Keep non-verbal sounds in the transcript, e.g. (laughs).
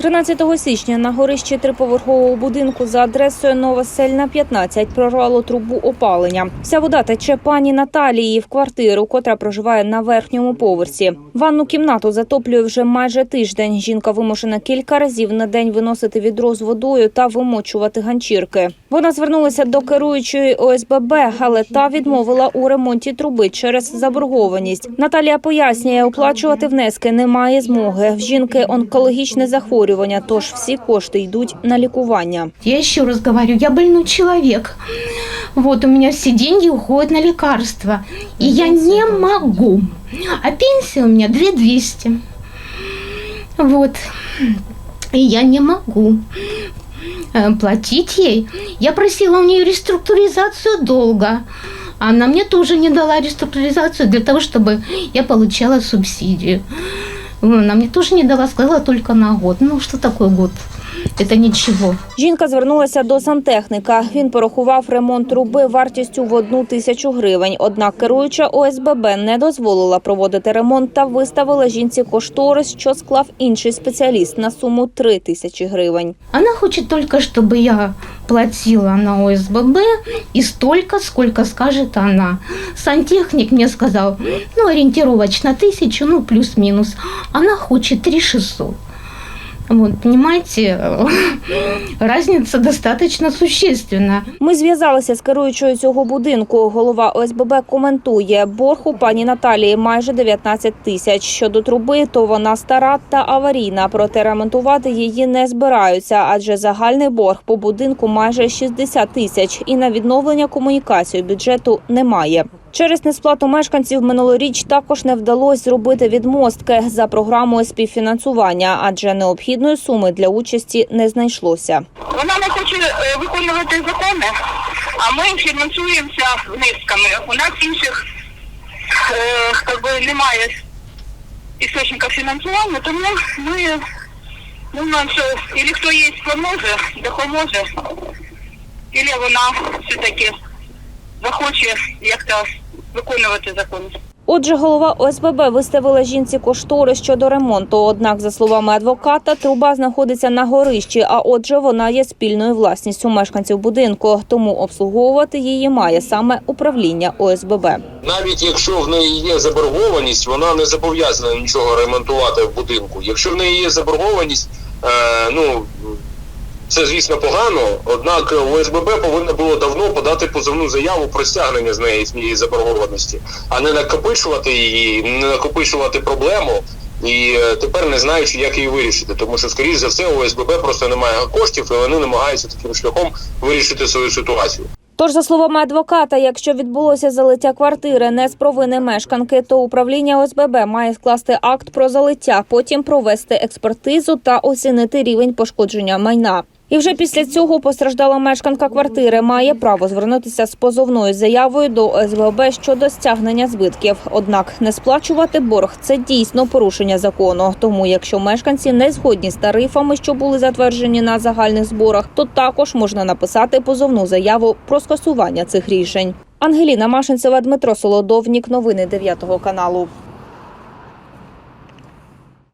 13 січня на горищі триповерхового будинку за адресою Новосельна 15 прорвало трубу опалення. Вся вода тече пані Наталії в квартиру, котра проживає на верхньому поверсі. Ванну кімнату затоплює вже майже тиждень. Жінка вимушена кілька разів на день виносити відро з водою та вимочувати ганчірки. Вона звернулася до керуючої ОСББ, але та відмовила у ремонті труби через заборгованість. Наталія пояснює, оплачувати внески немає змоги. В жінки онкологічне захворювання, тож всі кошти йдуть на лікування. Я еще раз говорю, я больной человек. Вот у меня все деньги уходят на лекарства. И я не могу. А пенсия у меня 2200. Вот. И я не могу э, платить ей. Я просила у нее реструктуризацию долга. Она мне тоже не дала реструктуризацию для того, чтобы я получала субсидию. Она мне тоже не дала, сказала только на год. Ну, что такое год? Это ничего. Жінка звернулася до сантехніка. Він порахував ремонт труби вартістю в одну тисячу гривень. Однак керуюча ОСББ не дозволила проводити ремонт та виставила жінці кошторис, що склав інший спеціаліст на суму три тисячі гривень. Она хочет только, чтобы я платила на ОСББ и столько, сколько скажет она. Сантехник мне сказал, ну, ориентировочно тысячу, ну, плюс-минус. Она хочет 3 600. Вот, понимаете, (laughs) разница достаточно существенна. Ми зв'язалися з керуючою цього будинку. Голова ОСББ коментує, борг у пані Наталії майже 19 тисяч. Щодо труби, то вона стара та аварійна, проте ремонтувати її не збираються, адже загальний борг по будинку майже 60 тисяч, і на відновлення комунікації бюджету немає. Через несплату мешканців минулоріч також не вдалося зробити відмостки за програмою співфінансування, адже необхідної суми для участі не знайшлося. Вона не хоче е, виконувати закони, а ми фінансуємося внесками. У нас інших е, немає істочника фінансування, тому ми думаємо, що або хто є, поможе, допоможе, або вона все-таки захоче як-то виконувати закон. Отже, голова ОСББ виставила жінці коштори щодо ремонту. Однак, за словами адвоката, труба знаходиться на горищі, а отже, вона є спільною власністю мешканців будинку. Тому обслуговувати її має саме управління ОСББ. навіть якщо в неї є заборгованість, вона не зобов'язана нічого ремонтувати в будинку. Якщо в неї є заборгованість, е, ну це звісно погано. Однак ОСББ повинно було давно подати позовну заяву про стягнення з неї цієї заборгованості, а не накопичувати її, не накопичувати проблему. І е, тепер не знаючи, як її вирішити, тому що, скоріш за все, ОСББ просто немає коштів, і вони намагаються таким шляхом вирішити свою ситуацію. Тож, за словами адвоката, якщо відбулося залиття квартири не з провини мешканки, то управління ОСББ має скласти акт про залиття, потім провести експертизу та оцінити рівень пошкодження майна. І вже після цього постраждала мешканка квартири має право звернутися з позовною заявою до ОСББ щодо стягнення збитків. Однак не сплачувати борг це дійсно порушення закону. Тому, якщо мешканці не згодні з тарифами, що були затверджені на загальних зборах, то також можна написати позовну заяву про скасування цих рішень. Ангеліна Машинцева, Дмитро Солодовнік. Новини 9 каналу.